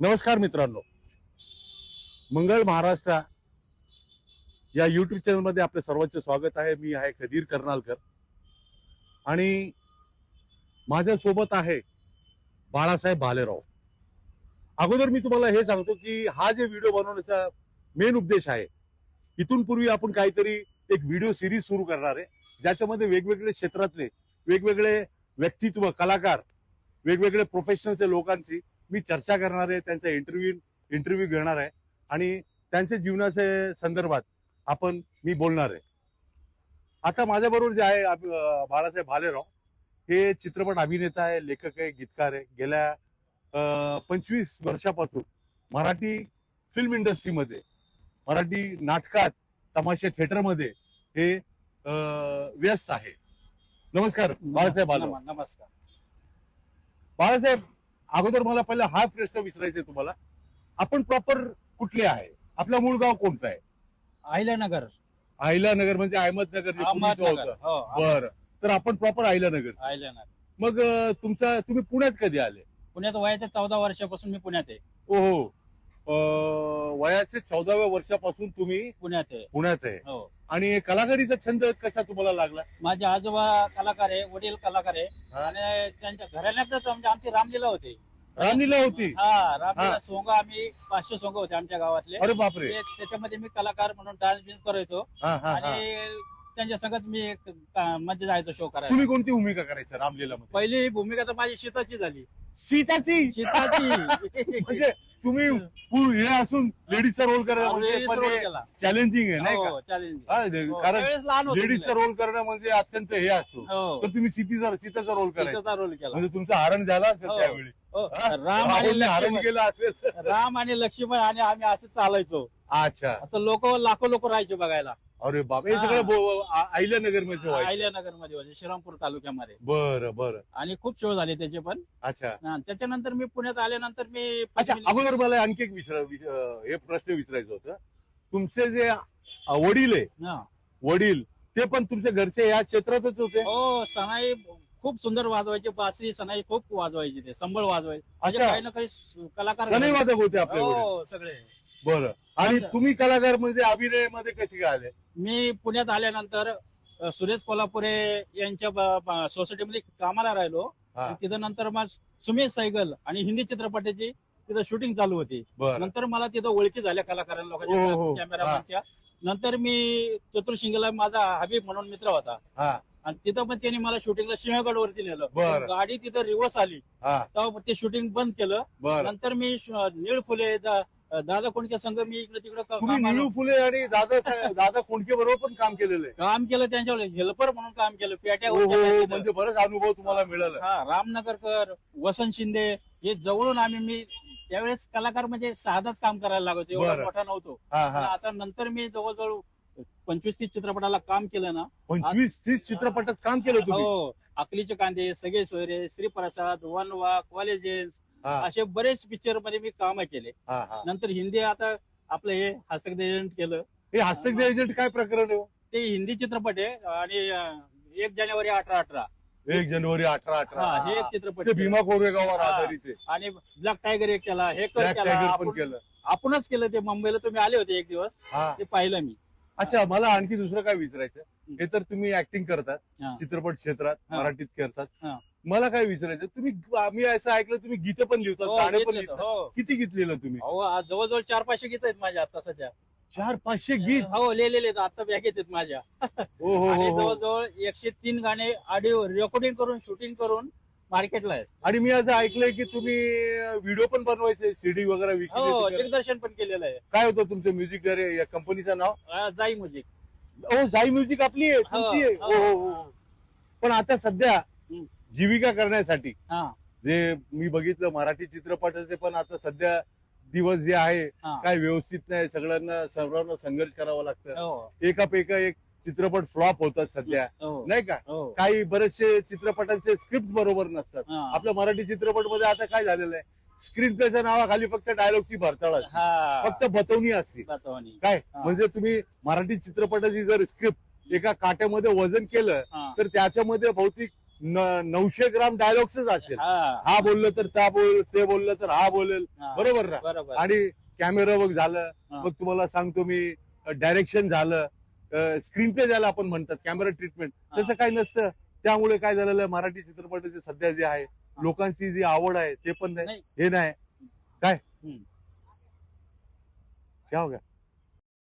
नमस्कार मित्रांनो. मंगळ महाराष्ट्र या युट्यूब चॅनलमध्ये आपले सर्वांचे स्वागत आहे. मी आहे खदीर कर्नालकर. आणि माझ्या सोबत आहे बाळासाहेब भालेराव. अगोदर मी तुम्हाला हे सांगतो की हा जे व्हिडिओ बनवण्याचा मेन उद्देश आहे इथून पूर्वी आपण काहीतरी एक व्हिडिओ सिरीज सुरू करणार आहे. ज्याच्यामध्ये वेगवेगळे क्षेत्रातले वेगवेगळे व्यक्तित्व कलाकार वेगवेगळे प्रोफेशनलचे लोकांची मी चर्चा करणार आहे त्यांचा इंटरव्ह्यू इंटरव्ह्यू घेणार आहे आणि त्यांच्या जीवनाच्या संदर्भात आपण मी बोलणार आहे. आता माझ्याबरोबर जे आहे बाळासाहेब भालेराव हे चित्रपट अभिनेता आहे लेखक आहे गीतकार आहे. गेल्या पंचवीस वर्षापासून मराठी फिल्म इंडस्ट्रीमध्ये मराठी नाटकात तमाशा थिएटरमध्ये हे व्यस्त आहे. नमस्कार बाळासाहेब नमस्कार. बाळासाहेब अगोदर मला पहिला हा प्रश्न विचारायचा तुम्हाला. आपण प्रॉपर कुठले आहे? आपला मूळ गाव कोणतं आहे? अहिल्यानगर. अहिलानगर म्हणजे अहमदनगर जे पूर्वीचं अहमदनगर. होतं. हो बर. तर आपण प्रॉपर अहिलानगर अहिल्यानगर. मग अं, तुमचा तुम्ही पुण्यात कधी आले? पुण्यात वयाच्या चौदा वर्षापासून मी पुण्यात आहे. ओहो. अं, वयाचे चौदाव्या वर्षापासून तुम्ही पुण्यात आहे. पुण्यात आहे. हो. आणि कलाकारीचा छंद कसा तुम्हाला लागला? माझे आजोबा कलाकार आहे वडील कलाकार आहे. हा? आणि त्यांच्या घराण्यातच आमची आमची रामलीला होती. राणीला होती? हा रामलीला हा. सोंग आम्ही पाचशे सोंग होते आमच्या गावातले. अरे बापरे. ते- त्याच्यामध्ये मी कलाकार म्हणून डान्स बिन्स करायचो. हा हा हा. आणि त्यांच्या संगत मी एक का- म्हणजे जायचो शो करायला. तुम्ही कोणती भूमिका करायचा रामलीला मध्ये? पहिली भूमिका तर माझी शीताची झाली. सीताची शीताची. म्हणजे तुम्ही पु- हे असून लेडीजचा रोल करणं म्हणजे Ladies पण role केला. चॅलेंजिंग आहे नाही का? हो, challenge. हा, हो, कारण त्यावेळेस लहान होतो लेडीजचा. रोल करणं म्हणजे अत्यंत हे असतो. हो. तर तुम्ही सीतीचा सीताचा रोल करायचा. रोल केला. म्हणजे तुमचं हरण झालं असेल हो. त्यावेळी. हो, हा? राम आणि हरण लक्ष्मण. केलं असेल. राम आणि लक्ष्मण आणि आम्ही असं चालायचो. अच्छा. आता लोक लाखो लोक राहायचे बघायला. अरे बाप. हे हा. सगळं बो- आ- मध्ये व्हायचं. मध्ये होते श्रीरामपूर तालुक्यामध्ये. बरं बरं. आणि खूप शो झाले त्याचे पण. अच्छा. हा, त्याच्यानंतर मी पुण्यात आल्यानंतर मी अच्छा अगोदर मला आणखी एक विचार विच- अं, हे प्रश्न विचारायचं होतं. तुमचे जे अं, वडील आहे हा. वडील ते पण तुमच्या घरचे या क्षेत्रातच होते? हो सणाई खूप सुंदर वाजवायचे. बासरी सणाई खूप वाजवायचे ते संबळ वाजवायचे. म्हणजे अच्छा. काही ना काही स- कलाकार सनई वादक होते आपले वडील. हो सगळे. बरं. आणि. तुम्ही कलाकार म्हणजे अभिनयमध्ये कसे काय आले? मी पुण्यात आल्यानंतर अ, सुरेश कोल्हापुरे यांच्या ब- ब- सोसायटीमध्ये कामाला राहिलो. हा. आणि तिथं नंतर मग सुमेश सायगल आणि हिंदी चित्रपटाची तिथं शूटिंग चालू होती. बरं. नंतर मला तिथं ओळखी झाल्या कलाकारांना हो, हो. लोकांच्या कॅमेरामॅनच्या नंतर मी चतुर्शिंगला माझा हबीब म्हणून मित्र होता. हा. आणि तिथं पण त्यांनी मला शूटिंगला सिंहगडवरती नेलं. बरं. पण गाडी तिथं रिव्हर्स आली. हा. तेव्हा ते शूटिंग बंद केलं. बरं. नंतर मी श- निळ फुले दादा कोणच्या संघ? मी इकडे तिकडे निळू फुले आणि दादा दादा कोंडके बरोबर पण काम केलेलं आहे काम केलं त्यांच्यावर हेल्पर म्हणून काम केलं पेट्या हो, हो, हो. म्हणजे बरंच अनुभव तुम्हाला मिळाला. हा रामनगरकर वसंत शिंदे हे जवळून आम्ही मी त्यावेळेस कलाकार म्हणजे साधाच काम करायला लागायचो एवढा बरं. मोठा नव्हतो. हा पण हा आता नंतर मी जवळजवळ पंचवीस तीस चित्रपटाला काम केलं ना. पंचवीस तीस चित्रपटात काम केलं तुम्ही? हो अकलीचे कांदे सगळे सोयरे श्रीप्रसाद वनवा कॉलेजेस हा. असे बरेच पिक्चरमध्ये मी काम केले. हा हा. नंतर हिंदी आता आपलं हे हस्तक एजंट केलं. हे हस्तक एजंट काय प्रकरण आहे? हो? ते हिंदी चित्रपट आहे आणि अं, एक जानेवारी अठरा अठरा. एक जानेवारी अठरा अठरा. हे एक चित्रपट ते भीमा कोरेगाववर हा. आधारित आहे. आणि ब्लॅक टायगर एक केला हे कर ब्लॅक केला. टायगर पण आपण- केलं. आपणच केलं ते मुंबईला तुम्ही आले होते एक दिवस. हा. ते पाहिलं मी. अच्छा मला आणखी दुसरं काय विचारायचं हे तर तुम्ही ऍक्टिंग करतात हा. चित्रपट क्षेत्रात हा. मराठीत करतात. हा. मला काय विचारायचं? तुम्ही आम्ही असं ऐकलं तुम्ही गीतं पण लिहितात हो, गाणे पण घेतलं लिहितात. होतं, हो. किती गीत लिहिलं तुम्ही? अहो आज जवळजवळ चार पाचशे गीत आहेत माझ्या आता सध्या. चार पाचशे गीत? हो लिहिलेले आहेत. आता बॅगेत आहेत माझ्या. हो हो आणि हो, हो. जवळजवळ एकशे तीन गाणे ऑडिओ रेकॉर्डिंग करून शूटिंग करून मार्केटला आहेत. आणि मी असं ऐकलंय की तुम्ही व्हिडिओ पण बनवायचे सीडी वगैरे हो विकली दिग्दर्शन पण केलेलं आहे. काय होतं तुमचं म्युझिक या कंपनीचं नाव? अं, जाई म्युझिक. हो साई म्युझिक आपली आहे तुमची आहे. हो, हो, हो, हो. पण आता सध्या हम्म. जीविका करण्यासाठी. हा. जे मी बघितलं मराठी चित्रपटाचे पण आता सध्या दिवस जे आहे हा. काय व्यवस्थित नाही सगळ्यांना सर्वांना संघर्ष करावा लागतं. हो. एकापेक्षा एक चित्रपट फ्लॉप होतात सध्या. हो. नाही का? हो. काही बरेचसे चित्रपटांचे स्क्रिप्ट बरोबर नसतात. हा. आपल्या मराठी चित्रपटमध्ये आता काय झालेलं आहे? स्क्रीन प्लेच्या नावाखाली फक्त डायलॉगची भरताळ असते. हा. फक्त बतवणी असते. बतावानी. काय? हा. म्हणजे तुम्ही मराठी चित्रपटाची जर स्क्रिप्ट एका काट्यामध्ये वजन केलं हा. तर त्याच्यामध्ये भौतिक नऊशे ग्राम डायलॉग्सच असेल. हा. बोललं तर त्या बोल ते बोललं तर हा बोलेल. बरोबर ना? आणि कॅमेरा वर्क झालं. मग तुम्हाला सांगतो मी डायरेक्शन झालं. स्क्रीन प्ले झालं आपण म्हणतात कॅमेरा ट्रीटमेंट. तसं काही नसतं. त्यामुळे काय झालेलं आहे मराठी चित्रपटाचे सध्या जे आहे लोकांची जी आवड आहे ते पण नाही. हे नाही. काय. क्या हो गया